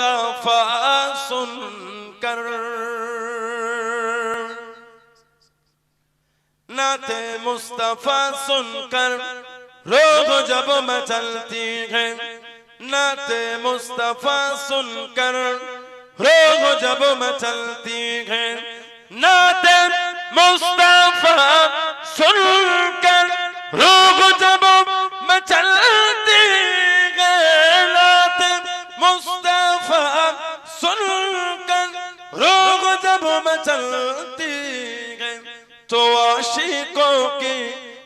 مصطفیٰ سن کر۔ نعت مصطفیٰ سن کر۔ روح جب مچلتی ہے، نعت مصطفیٰ سن کر۔ روح جب مچلتی ہے، نعت مصطفیٰ سن کر۔ روح جب مچلتی مصطفیٰ سن کر روح جب مچلتی ہے تو عاشقوں کے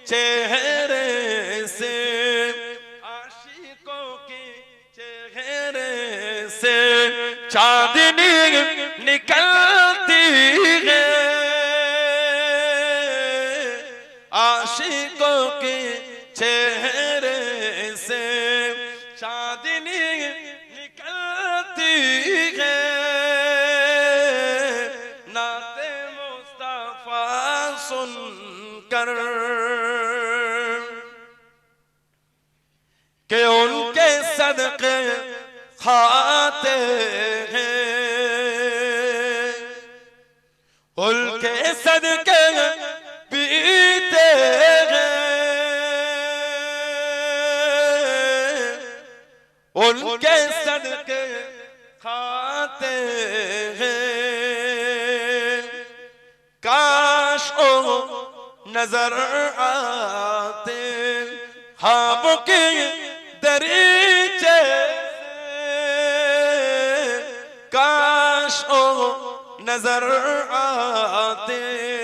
چہرے سے عاشقوں کے چہرے سے چاندنی نکلتی ہے عاشقوں کے چہرے سن کر کہ ان کے صدقے کھاتے ہیں ان کے صدقے پیتے ہیں ان کے صدقے کھاتے ہیں نظر آتے خوابوں کے دریچے کاش او نظر آتے